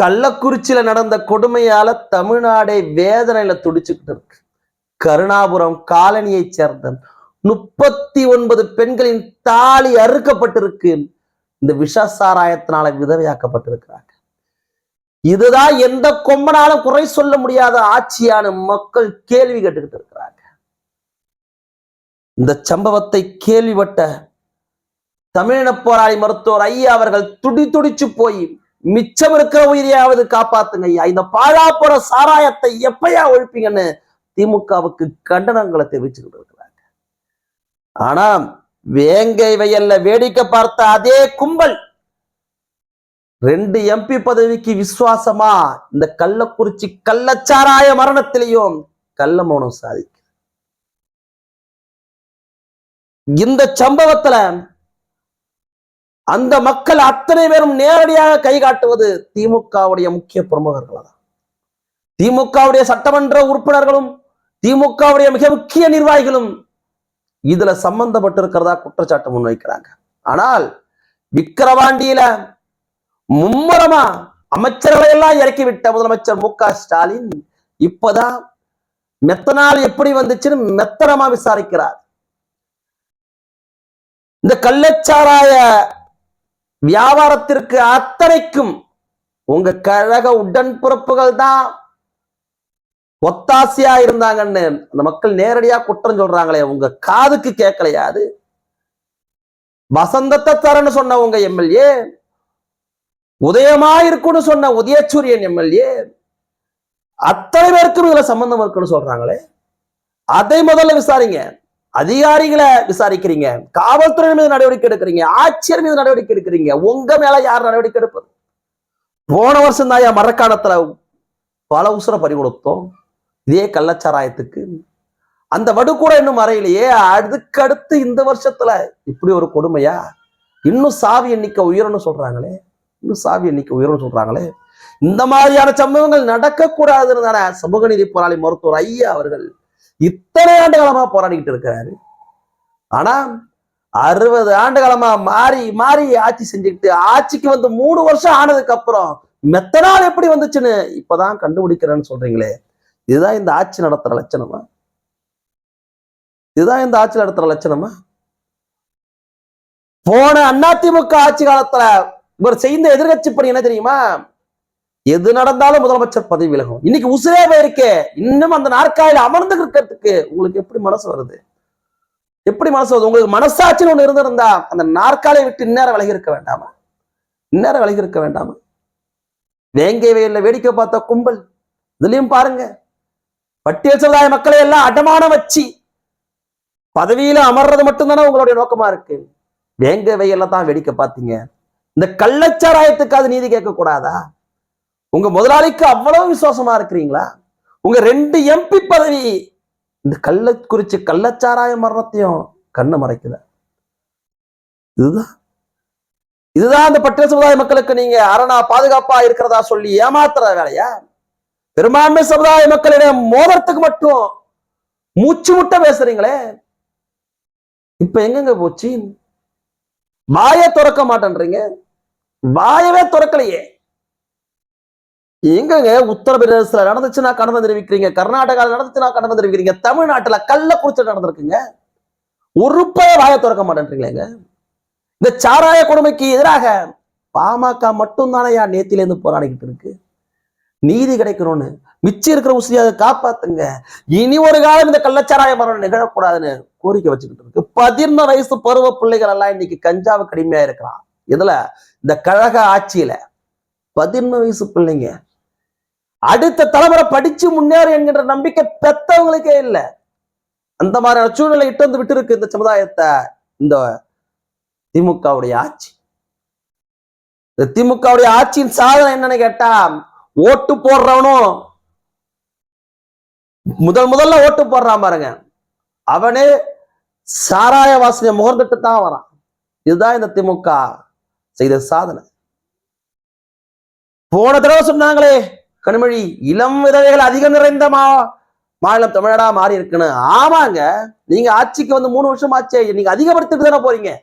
கள்ளக்குறிச்சியில நடந்த கொடுமையால தமிழ்நாடே வேதனையில துடிச்சுக்கிட்டு இருக்கு. கருணாபுரம் காலனியை சேர்ந்த முப்பத்தி ஒன்பது பெண்களின் தாலி அறுக்கப்பட்டிருக்கு. இந்த விஷ சாராயத்தினால விதவையாக்கப்பட்டிருக்கிறாங்க. இதுதான் எந்த கொம்பனாலும் குறை சொல்ல முடியாத ஆட்சியான மக்கள் கேள்வி கேட்டுக்கிட்டு இருக்கிறாங்க. இந்த சம்பவத்தை கேள்விப்பட்ட தமிழின போராளி மருத்துவர் ஐயா அவர்கள் துடி துடிச்சு போய் மிச்சம் இருக்கிற உயிரியாவது காப்பாத்துங்க ஐயா. இந்த பாழா போற சாராயத்தை எப்பயா ஒழிப்பீங்கன்னு திமுகவுக்கு கண்டனங்களை தெரிவிச்சுக்கிட்டு இருக்கிறாங்க. ஆனா வேங்கை வயல்ல வேடிக்கை பார்த்த அதே கும்பல் ரெண்டு எம்பி பதவிக்கு விசுவாசமா இந்த கள்ளக்குறிச்சி கள்ளச்சாராய மரணத்திலையும் கள்ள மௌனம் சாதிக்கு இந்த சம்பவத்துல அந்த மக்கள் அத்தனை பேரும் நேரடியாக கை காட்டுவது திமுகவுடைய முக்கிய பிரமுகர்கள் தான் திமுகவுடைய சட்டமன்ற உறுப்பினர்களும் திமுகவுடைய மிக முக்கிய நிர்வாகிகளும் இதுல சம்பந்தப்பட்டிருக்கிறதா குற்றச்சாட்டு முன்வைக்கிறாங்க. ஆனால் விக்கிரவாண்டியில மும்முரமா அமைச்சர்களை எல்லாம் இறக்கிவிட்ட முதலமைச்சர் மு க ஸ்டாலின் இப்பதான் மெத்தனால் எப்படி வந்துச்சுன்னு மெத்தனமா விசாரிக்கிறார். இந்த கள்ளச்சாராய வியாபாரத்திற்கு அத்தனைக்கும் உங்க கழக உடன்பிறப்புகள் தான் ஒத்தாசையா இருந்தாங்கன்னு அந்த மக்கள் நேரடியா குற்றம் சொல்றாங்களே உங்க காதுக்கு கேட்கலையா அது? வசந்தத்தை தரன்னு சொன்ன உங்க எம்எல்ஏ உதயமா இருக்குன்னு சொன்ன உதயசூரியன் எம்எல்ஏ அத்தனை பேருக்கும் இதுல சம்பந்தம் இருக்குன்னு சொல்றாங்களே? அதை முதல்ல விசாரிங்க. அதிகாரிகளை விசாரிக்கிறீங்க. காவல்துறை மீது நடவடிக்கை எடுக்கிறீங்க. ஆட்சியர் மீது நடவடிக்கை எடுக்கிறீங்க. உங்க மேல யார் நடவடிக்கை எடுப்பது? போன வருஷம் தான் மரக்காணத்துல பல உசுர பறி கொடுத்தோம். இதே கள்ளச்சாராயத்துக்கு. அந்த வடுகூட இன்னும் மறையிலையே அதுக்கடுத்து இந்த வருஷத்துல இப்படி ஒரு கொடுமையா? இன்னும் சாவி எண்ணிக்கை உயரம்னு சொல்றாங்களே? இன்னும் சாவி எண்ணிக்கை உயரம்னு சொல்றாங்களே? இந்த மாதிரியான சம்பவங்கள் நடக்கக்கூடாதுன்னு தானே சமூக நீதி போராளி மருத்துவர் ஐயா அவர்கள் இத்தனை ஆண்டு காலமா போராடிக்கிட்டு இருக்கிறாரு. ஆனா அறுபது ஆண்டு காலமா மாறி மாறி ஆட்சி செஞ்சுக்கிட்டு ஆட்சிக்கு வந்து மூணு வருஷம் ஆனதுக்கு அப்புறம் மெத்தனால் எப்படி வந்துச்சுன்னு இப்பதான் கண்டுபிடிக்கிறேன்னு சொல்றீங்களே. இதுதான் இந்த ஆட்சி நடத்துற லட்சணமா? இதுதான் இந்த ஆட்சி நடத்துற லட்சணமா? போன அதிமுக ஆட்சி காலத்துல இவர் செய்த எதிர்கட்சி பணி என்ன தெரியுமா? எது நடந்தாலும் முதலமைச்சர் பதவி விலகும். இன்னைக்கு உசுரே போயிருக்கே இன்னும் அந்த நாற்காலியில் அமர்ந்து இருக்கிறதுக்கு உங்களுக்கு எப்படி மனசு வருது? எப்படி மனசு வருது? உங்களுக்கு மனசாட்சின்னு ஒண்ணு இருந்திருந்தா அந்த நாற்காலியை விட்டு இந்நேரம் விலகி இருக்க வேண்டாமா? இந்நேரம் விலகி இருக்க வேண்டாமா? வேங்கை வயல்ல வேடிக்கை பார்த்த கும்பல் இதுலயும் பாருங்க. பட்டியல் சமுதாய மக்களை எல்லாம் அடமானம் வச்சு பதவியில அமர்றது மட்டும்தானே உங்களுடைய நோக்கமா இருக்கு? வேங்க வயல்ல தான் வேடிக்கை பார்த்தீங்க. இந்த கள்ளச்சாராயத்துக்கு அது நீதி கேட்க கூடாதா உங்க முதலாளிக்கு அவ்வளவு விசுவாசமா இருக்கிறீங்களா? உங்க ரெண்டு எம்பி பதவி இந்த கள்ளக்குறிச்சி கள்ளச்சாராய மரணத்தையும் கண்ணு மறைக்கல இதுதான். இதுதான் அந்த பட்டியல் சமுதாய மக்களுக்கு நீங்க அரணா பாதுகாப்பா இருக்கிறதா சொல்லி ஏமாத்துற வேலையா? பெரும்பான்மை சமுதாய மக்களிடம் மோதறதுக்கு மட்டும் மூச்சு முட்ட பேசுறீங்களே? இப்ப எங்கெங்க போச்சு? வாயை திறக்க மாட்டேன்றீங்க. வாயவே திறக்கலையே. எங்கங்க உத்தரப்பிரதேசத்துல நடந்துச்சுன்னா கண்டனம் தெரிவிக்கிறீங்க? கர்நாடகாவில் நடந்துச்சுன்னா கண்டனம் தெரிவிக்கிறீங்க? தமிழ்நாட்டுல கள்ளக்குறிச்சி நடந்திருக்குங்க. ஒரு பய வாய திறக்க மாட்டேன்றீங்களேங்க. இந்த சாராய கொடுமைக்கு எதிராக பாமக மட்டும்தானையா நேத்தில இருந்து போராடிக்கிட்டு இருக்கு. நீதி கிடைக்கணும்னு மிச்சம் இருக்கிற உசிரியை காப்பாத்துங்க. இனி ஒரு காலம் இந்த கள்ளச்சாராய மரணம் நிகழக்கூடாதுன்னு கோரிக்கை வச்சுக்கிட்டு இருக்கு. பதினொன்று வயசு பருவ பிள்ளைகள் எல்லாம் இன்னைக்கு கஞ்சாவுக்கு கடுமையா இருக்கிறான். இதுல இந்த கழக ஆட்சியில பதினொன்று வயசு பிள்ளைங்க அடுத்த தலைமுறை படிச்சு முன்னேறும் என்கின்ற நம்பிக்கை பெத்தவங்களுக்கே இல்லை. அந்த மாதிரியான சூழ்நிலை இட்டு வந்து விட்டு இருக்கு இந்த சமுதாயத்தை இந்த திமுகவுடைய ஆட்சி. இந்த திமுகவுடைய ஆட்சியின் சாதனை என்னன்னு கேட்டா ஓட்டு போடுறவனும் முதல் முதல்ல ஓட்டு போடுறான் பாருங்க. அவனே சாராய வாசனை முகர்ந்துட்டு தான் வரான். இதுதான் இந்த திமுக செய்த சாதனை. போன தடவை சொன்னாங்களே கனிமொழி இளம் விதவைகள் அதிகம் நிறைந்த மா மாநிலம் தமிழ்நாடா மாறி இருக்குன்னு. ஆமாங்க. நீங்க ஆட்சிக்கு வந்து மூணு வருஷம் ஆச்சு நீங்க அதிகப்படுத்திட்டு தானே போறீங்க.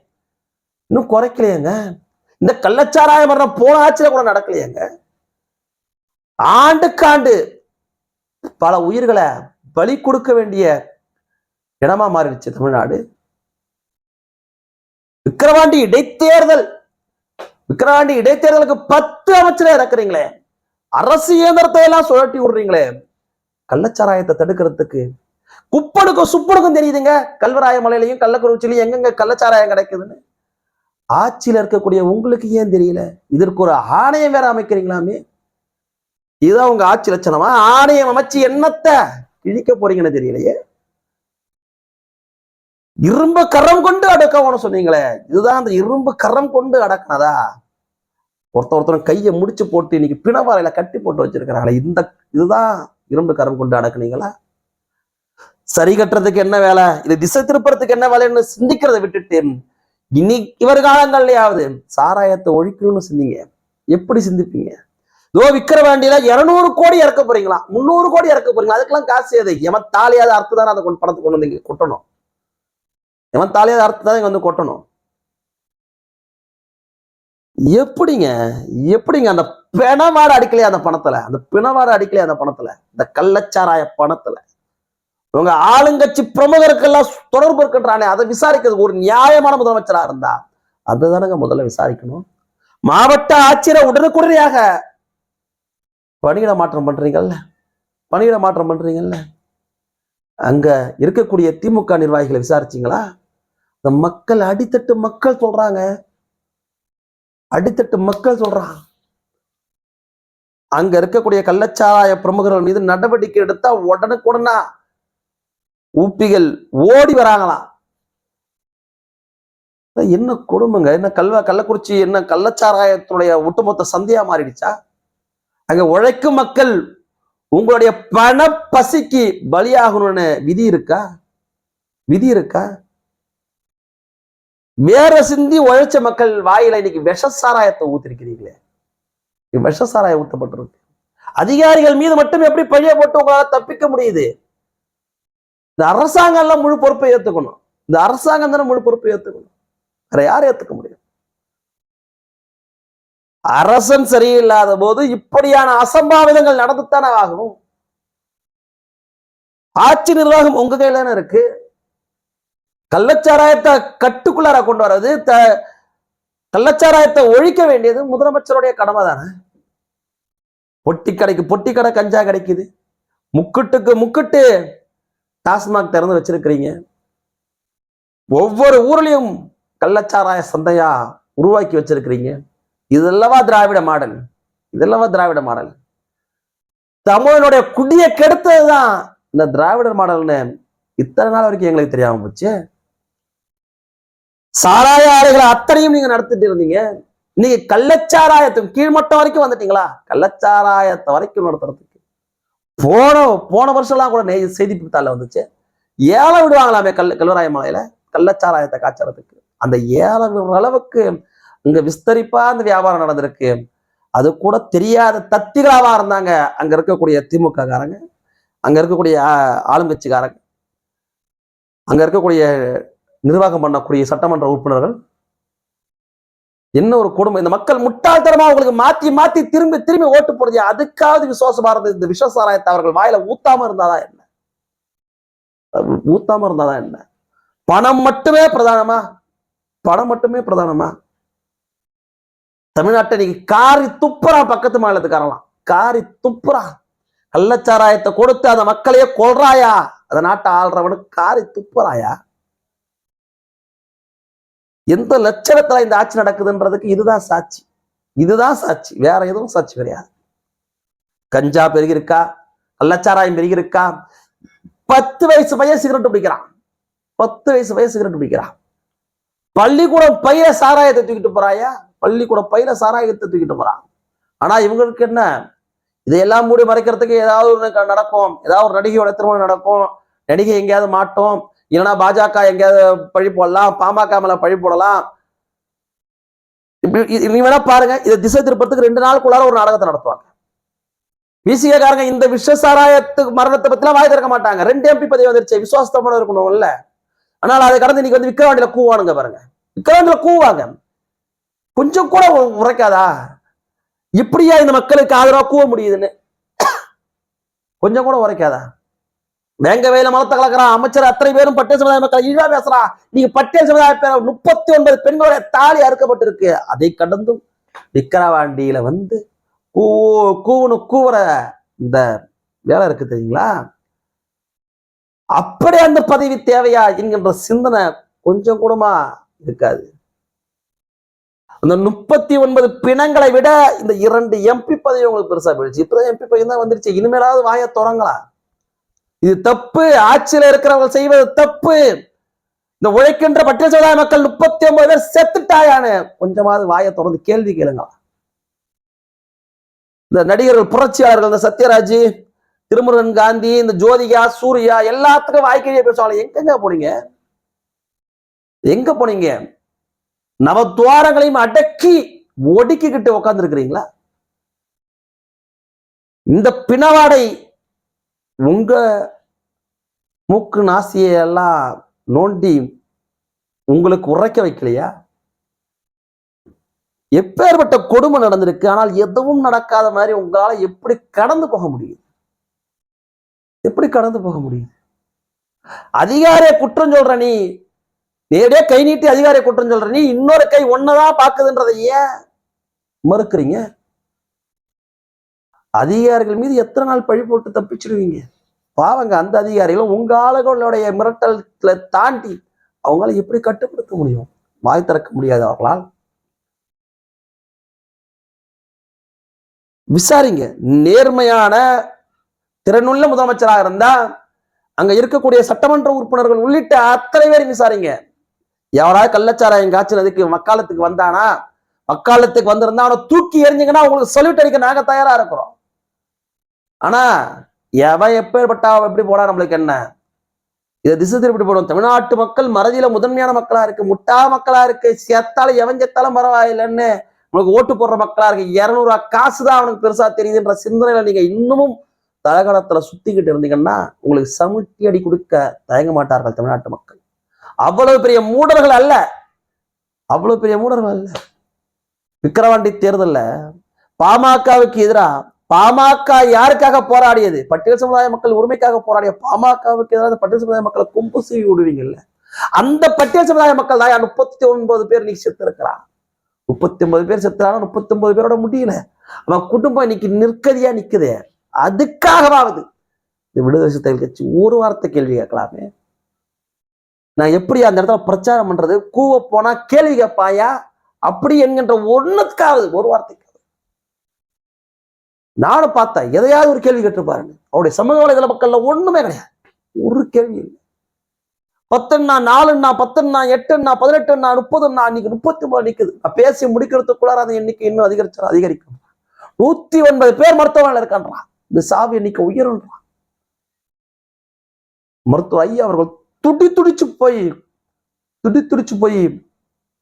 இன்னும் குறைக்கலையேங்க. இந்த கள்ளச்சாராய மரணம் போன ஆட்சியில கூட நடக்கலையேங்க. ஆண்டுக்காண்டு பல உயிர்களை பலி கொடுக்க வேண்டிய இடமா மாறிடுச்சு தமிழ்நாடு. விக்கிரவாண்டி இடைத்தேர்தல். விக்கிரவாண்டி இடைத்தேர்தலுக்கு பத்து அமைச்சரை இறக்குறீங்களே. அரசு இயந்திரத்தை எல்லாம் சுழட்டி விடுறீங்களே. கள்ளச்சாராயத்தை தடுக்கிறதுக்கு. குப்பனுக்கும் சுப்பனுக்கும் தெரியுதுங்க. கல்வராய மலையிலையும் கள்ளக்குறிச்சிலையும் எங்கெங்க கள்ளச்சாராயம் கிடைக்குதுன்னு. ஆட்சியில இருக்கக்கூடிய உங்களுக்கு ஏன் தெரியல? இதற்கு ஒரு ஆணையம் வேற அமைக்கிறீங்களாமே. இதுதான் உங்க ஆட்சி லட்சணமா? ஆணையம் அமைச்சு என்னத்த கிழிக்க போறீங்கன்னு தெரியலையே. இரும்பு கரம் கொண்டு அடக்கணும்னு சொன்னீங்களே. இதுதான் அந்த இரும்பு கரம் கொண்டு அடக்கினதா? ஒருத்த ஒருத்தரும் கையை முடிச்சு போட்டு இன்னைக்கு பிணவாரையில கட்டி போட்டு வச்சிருக்கிறாங்களே இந்த இதுதான் இரும்பு கரம் கொண்டு அடக்குனீங்களா? சரி கட்டுறதுக்கு என்ன வேலை? இது திசை திருப்புறதுக்கு என்ன வேலைன்னு சிந்திக்கிறதை விட்டுட்டு இனி இவர் காலங்கள்லயாவது சாராயத்தை ஒழிக்கணும்னு சிந்திங்க. எப்படி சிந்திப்பீங்க? இதோ விக்கிரவாண்டியில இருநூறு கோடி இறக்க போறீங்களா? முந்நூறு கோடி இறக்க போறீங்களா? அதுக்கெல்லாம் காசு எது? எவன் தாலியாத அர்த்தம் தானே அதை கொண்டு பணத்தை கொண்டு வந்து கொட்டணும். எவன் தாலியாத அர்த்தம் தான் இங்க வந்து கொட்டணும். எப்படிங்க? எப்படிங்க அந்த பிணவாடு அடிக்கலையா அந்த பணத்துல? அந்த பிணவாடு அடிக்கலையா அந்த பணத்துல? இந்த கள்ளச்சாராய பணத்துல. உங்க ஆளுங்கட்சி பிரமுகருக்கெல்லாம் தொடர்பு இருக்கின்றானே அதை விசாரிக்கிறது ஒரு நியாயமான முதலமைச்சரா இருந்தா அதுதானங்க முதல்ல விசாரிக்கணும். மாவட்ட ஆட்சியரை உடனுக்குடனேயாக பணியிட மாற்றம் பண்றீங்கல்ல? பணியிட மாற்றம் பண்றீங்கல்ல? அங்க இருக்கக்கூடிய திமுக நிர்வாகிகளை விசாரிச்சீங்களா? இந்த மக்கள் அடித்தட்டு மக்கள் சொல்றாங்க. அடித்தட்டு மக்கள் சொல்றான் அங்க இருக்கக்கூடிய கள்ளச்சாராய பிரமுகர்கள் மீது நடவடிக்கை எடுத்தா உடனுக்குடனா ஊப்பிகள் ஓடி வராங்களாம் என்ன கொடுமைங்க? என்ன கல்வ கள்ளக்குறிச்சி என்ன கள்ளச்சாராயத்தினுடைய ஒட்டுமொத்த சந்தையா மாறிடுச்சா? அங்க உழைக்கும் மக்கள் உங்களுடைய பண பசிக்கு பலியாகணும்னு விதி இருக்கா? விதி இருக்கா? வேற சிந்தி உழைச்ச மக்கள் வாயில இன்னைக்கு விஷ சாராயத்தை ஊத்திருக்கிறீங்களே. இங்க விஷ சாராயம் ஊத்தப்பட்டிருக்கு. அதிகாரிகள் மீது மட்டும் எப்படி பழிய போட்டு உங்களால தப்பிக்க முடியுது? இந்த அரசாங்கம் எல்லாம் முழு பொறுப்பை ஏத்துக்கணும். இந்த அரசாங்கம் தானே முழு பொறுப்பை ஏத்துக்கணும். வேற யார் ஏத்துக்க முடியும் அரசன் சரியில்லாத போது இப்படியான அசம்பாவிதங்கள் நடந்துத்தானே ஆகும்? ஆட்சி நிர்வாகம் உங்க கையில தானே இருக்கு. கள்ளச்சாராயத்தை கட்டுக்குள்ளார கொண்டு வர்றது த கள்ளச்சாராயத்தை ஒழிக்க வேண்டியது முதலமைச்சருடைய கடமை தானே பொட்டி கடைக்கு பொட்டி கடை கஞ்சா கிடைக்குது. முக்குட்டுக்கு முக்குட்டு டாஸ்மாக் திறந்து வச்சிருக்கிறீங்க. ஒவ்வொரு ஊர்லயும் கள்ளச்சாராய சந்தையா உருவாக்கி வச்சிருக்கிறீங்க. இதெல்லவா திராவிட மாடல். இதெல்லவா திராவிட மாடல். தமிழனுடைய குடியை கெடுத்ததுதான் இந்த திராவிடர் மாடல்னு இத்தனை நாள் வரைக்கும் எங்களுக்கு தெரியாம போச்சு. சாராய ஆலைகளை அத்தனையும் நீங்க நடத்திட்டு இருந்தீங்க. நீங்க கள்ளச்சாராயத்துக்கு கீழ்மட்டம் வரைக்கும் வந்துட்டீங்களா? கள்ளச்சாராயத்தை வரைக்கும் நடத்துறதுக்கு. போன போன வருஷம்லாம் கூட நெய் செய்தி தாளில் வந்துச்சு. ஏழை விடுவாங்களாமே கல் கல்வராய மலையில? கள்ளச்சாராயத்தை காய்ச்சறதுக்கு. அந்த ஏழை விடுற அளவுக்கு இங்க விஸ்தரிப்பா அந்த வியாபாரம் நடந்திருக்கு. அது கூட தெரியாத தத்திகளாவா இருந்தாங்க. அங்க இருக்கக்கூடிய திமுக காரங்க அங்க இருக்கக்கூடிய ஆளுங்கட்சிக்காரங்க அங்க இருக்கக்கூடிய நிர்வாகம் பண்ணக்கூடிய சட்டமன்ற உறுப்பினர்கள் என்ன ஒரு கொடுமை இந்த மக்கள் முட்டாள்தனமா உங்களுக்கு மாத்தி மாத்தி திரும்பி திரும்பி ஓட்டு போடுறது அதுக்காவது விசுவாசமா இருந்தது இந்த விஷ சாராயத்தை அவர்கள் வாயில ஊத்தாம இருந்தாதான் என்ன? ஊத்தாம இருந்தாதான் என்ன? பணம் மட்டுமே பிரதானமா? பணம் மட்டுமே பிரதானமா? தமிழ்நாட்டை நீ காரி துப்புறா பக்கத்து மாநிலத்துக்காரலாம் காரி துப்புறா. கள்ளச்சாராயத்தை கொடுத்து அந்த மக்களையே கொள்றாயா அந்த நாட்டை ஆள்றவனுக்கு காரி துப்புறாயா? எந்த லட்சணத்துல இந்த ஆட்சி நடக்குதுன்றதுக்கு இதுதான் சாட்சி. இதுதான் சாட்சி. வேற எதுவும் சாட்சி கிடையாது. கஞ்சா பெருகிருக்கா கள்ளச்சாராயம் பெருகிருக்கா பத்து வயசு பையன் சிகரெட் பிடிக்கிறான். பத்து வயசு பையன் சிகரெட் பிடிக்கிறான். பள்ளிக்கூடம் பையில சாராயத்தை தூக்கிட்டு போறாயா? பள்ளிக்கூடம் பையில சாராயத்தை தூக்கிட்டு போறான். ஆனா இவங்களுக்கு என்ன? இதையெல்லாம் மூடி மறைக்கிறதுக்கு ஏதாவது ஒன்று நடக்கும். ஏதாவது ஒரு நடிகையோட திருமணம் நடக்கும். நடிகை எங்கேயாவது மாட்டோம். இல்லைன்னா பாஜக எங்கேயாவது பழி போடலாம்? பாமக மேல பழி போடலாம்? நீ வேணா பாருங்க. இதை திசை திருப்பத்துக்கு ரெண்டு நாளுக்குள்ளார ஒரு நாடகத்தை நடத்துவாங்க. விசிக காரங்க இந்த விஷ சாராயத்துக்கு மரணத்தை பத்திலாம் வாய் திறக்க மாட்டாங்க. ரெண்டு எம்பி பதவி வந்துருச்சு. விசுவாசத்தோட இருக்கணும்ல. ஆனால் அதை கடந்து இன்னைக்கு வந்து விக்கிரவாண்டியில கூவானுங்க பாருங்க. விக்கிரவாண்டியில கூவாங்க. கொஞ்சம் கூட உ- உரைக்காதா? இப்படியா இந்த மக்களுக்கு ஆதரவா கூவ முடியுதுன்னு? கொஞ்சம் கூட உரைக்காதா? வேங்க வேல மலத்தை கலக்கிறான் அமைச்சர் அத்தனை பேரும் பட்டியல் சமுதாய மக்கள் இழிவா பேசுறான் நீங்க பட்டியல் சமுதாய பேர் முப்பத்தி ஒன்பது பெண்களுடைய தாலி அறுக்கப்பட்டிருக்கு. அதை கடந்தும் விக்கிரவாண்டியில வந்து கூ கூவனு கூவுற இந்த வேலை இருக்கு தெரியுங்களா? அப்படி அந்த பதவி தேவையா என்கின்ற சிந்தனை கொஞ்சம் கூடமா இருக்காது. அந்த முப்பத்தி ஒன்பது பிணங்களை விட இந்த இரண்டு எம்பி பதவி உங்களுக்கு பெருசா போயிடுச்சு. இப்பதான் எம்பி பதவி தான் வந்துருச்சு. இனிமேலாவது வாயை திறங்களா இது தப்பு. ஆட்சியில இருக்கிறவங்க செய்வது தப்பு. இந்த உழைக்கின்ற பட்டியல் சமுதாய மக்கள் முப்பத்தி ஒன்பது பேர் செத்துட்டாயானு கொஞ்சமாவது வாயை தொடர்ந்து கேள்வி கேளுங்க. இந்த நடிகர்கள் புரட்சியாளர்கள் இந்த சத்யராஜ் திருமுருகன் காந்தி இந்த ஜோதிகா சூர்யா எல்லாத்துக்கும் வாய்க்கையே பேசுவாங்க. எங்கெங்க போனீங்க? எங்க போனீங்க? நவத்துவாரங்களையும் அடக்கி ஒடுக்கிக்கிட்டு உட்கார்ந்து இருக்கிறீங்களா இந்த பிணவாடை உங்க மூக்கு நாசியை எல்லாம் நோண்டி உங்களுக்கு உரைக்க வைக்கலையா? எப்பேற்பட்ட கொடுமை நடந்திருக்கு ஆனால் எதுவும் நடக்காத மாதிரி உங்களால எப்படி கடந்து போக முடியுது எப்படி கடந்து போக முடியுது அதிகாரிய குற்றம் சொல்ற நீ நேரடியா கை நீட்டி அதிகாரிய குற்றம் சொல்ற நீ இன்னொரு கை ஒன்னதான் பாக்குதுன்றதை ஏன் மறுக்கிறீங்க? அதிகாரிகள் மீது எத்தனை நாள் பழி போட்டு தப்பிச்சிடுவீங்க பாவங்க அந்த அதிகாரிகளும் உங்க ஆளுகளுடைய மிரட்டல தாண்டி அவங்களால எப்படி கட்டுப்படுத்த முடியும்? வாய் திறக்க முடியாது அவர்களால். விசாரிங்க. நேர்மையான திறனுள்ள முதலமைச்சராக இருந்தா அங்க இருக்கக்கூடிய சட்டமன்ற உறுப்பினர்கள் உள்ளிட்ட அத்தனை பேரும் விசாரிங்க. எவராவது கள்ளச்சாராயம் காய்ச்சினதுக்கு மக்காலத்துக்கு வந்தானா மக்காலத்துக்கு வந்திருந்தா அவனை தூக்கி எறிஞ்சிங்கன்னா உங்களுக்கு சொல்யூட் அடிக்க நாங்க தயாரா இருக்கிறோம். ஆனா எவன் எப்பேற்பட்டா அவன் எப்படி போடா நம்மளுக்கு என்ன? இதை திசை திருப்பி போடும் தமிழ்நாட்டு மக்கள் மறதியில முதன்மையான மக்களா இருக்கு. முட்டா மக்களா இருக்கு. செத்தாலும் எவன் செத்தாலும் பரவாயில்லைன்னு உங்களுக்கு ஓட்டு போடுற மக்களா இருக்கு. இருநூறு காசு தான் அவனுக்கு பெருசா தெரியுதுன்ற சிந்தனையில நீங்க இன்னமும் தலகலத்துல சுத்திக்கிட்டு இருந்தீங்கன்னா உங்களுக்கு சமுட்டி அடி கொடுக்க தயங்க மாட்டார்கள் தமிழ்நாட்டு மக்கள். அவ்வளவு பெரிய மூடர்கள் அல்ல. அவ்வளவு பெரிய மூடர்கள் அல்ல. விக்கிரவாண்டி தேர்தல்ல பாமகவுக்கு எதிராக பாமக யாருக்காக போராடியது? பட்டியல் சமுதாய மக்கள் உரிமைக்காக போராடிய பாமகவுக்கு எதிராக அந்த பட்டியல் சமுதாய மக்களை கும்பு சீவி விடுவீங்கல்ல? அந்த பட்டியல் சமுதாய மக்கள் தான் முப்பத்தி ஒன்பது பேர் நீ செத்துருக்கிறான். முப்பத்தி ஒன்பது பேர் செத்துறாங்க முப்பத்தி ஒன்பது பேரோட முடியல. அவன் குடும்பம் இன்னைக்கு நிற்கதியா நிக்குதே? அதுக்காகவாவது இந்த விடுதலை சிறுத்தைகள் கட்சி ஒரு வார்த்தை கேள்வி கேட்கலாமே. நான் எப்படி அந்த இடத்துல பிரச்சாரம் பண்றது? கூவ போனா கேள்வி கேட்பாயா? அப்படி என்கின்ற ஒண்ணுக்காவது ஒரு வார்த்தைக்கு நானும் பார்த்தேன் எதையாவது ஒரு கேள்வி கேட்டிருப்பாருன்னு அவருடைய சமூக வலைதள மக்கள்ல ஒண்ணுமே கிடையாது. ஒரு கேள்வி இல்லை. பத்துன்னா நாலுன்னா பத்துன்னா எட்டுன்னா பதினெட்டுன்னா முப்பதுன்னா இன்னைக்கு முப்பத்தி ஒன்பது நிக்குது. நான் பேசி முடிக்கிறதுக்குள்ளார அந்த எண்ணிக்கை இன்னும் அதிகரிச்சு அதிகரிக்கும். நூத்தி ஒன்பது பேர் மருத்துவமனையில் இருக்கான்றான் இந்த சாவு எண்ணிக்கை உயருன்றான் மருத்துவர் ஐயா அவர்கள் துடி துடிச்சு போய் துடி துடிச்சு போய்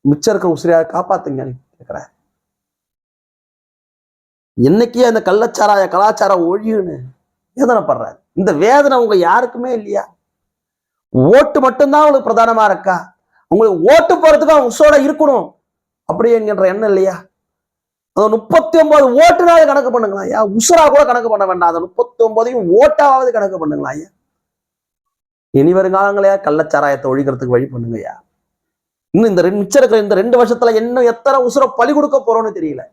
மிச்சம் இருக்கிற உசிரியா காப்பாத்துங்க கேட்கிறேன் என்னைக்கே அந்த கள்ளச்சாராய கலாச்சாரம் ஒழியுன்னு படுறாரு. இந்த வேதனை உங்க யாருக்குமே இல்லையா? ஓட்டு மட்டும்தான் அவங்களுக்கு பிரதானமா இருக்கா? உங்களுக்கு ஓட்டு போறதுக்கு அவங்க உசோட இருக்கணும் அப்படி என்கின்ற எண்ணம் இல்லையா? அந்த முப்பத்தி ஒன்பது ஓட்டுனாவது கணக்கு பண்ணுங்களா ஐயா? உசுரா கூட கணக்கு பண்ண வேண்டாம். அந்த முப்பத்தி ஒன்பதையும் ஓட்டாவது கணக்கு பண்ணுங்களா ஐயா? இனி வருங்காலங்களையா கள்ளச்சாராயத்தை ஒழிக்கிறதுக்கு வழி பண்ணுங்க ஐயா. இன்னும் இந்த ரெண்டு மிச்சம் இருக்கிற இந்த ரெண்டு வருஷத்துல இன்னும் எத்தனை உசுரை பலி கொடுக்க போறோம்னு தெரியல.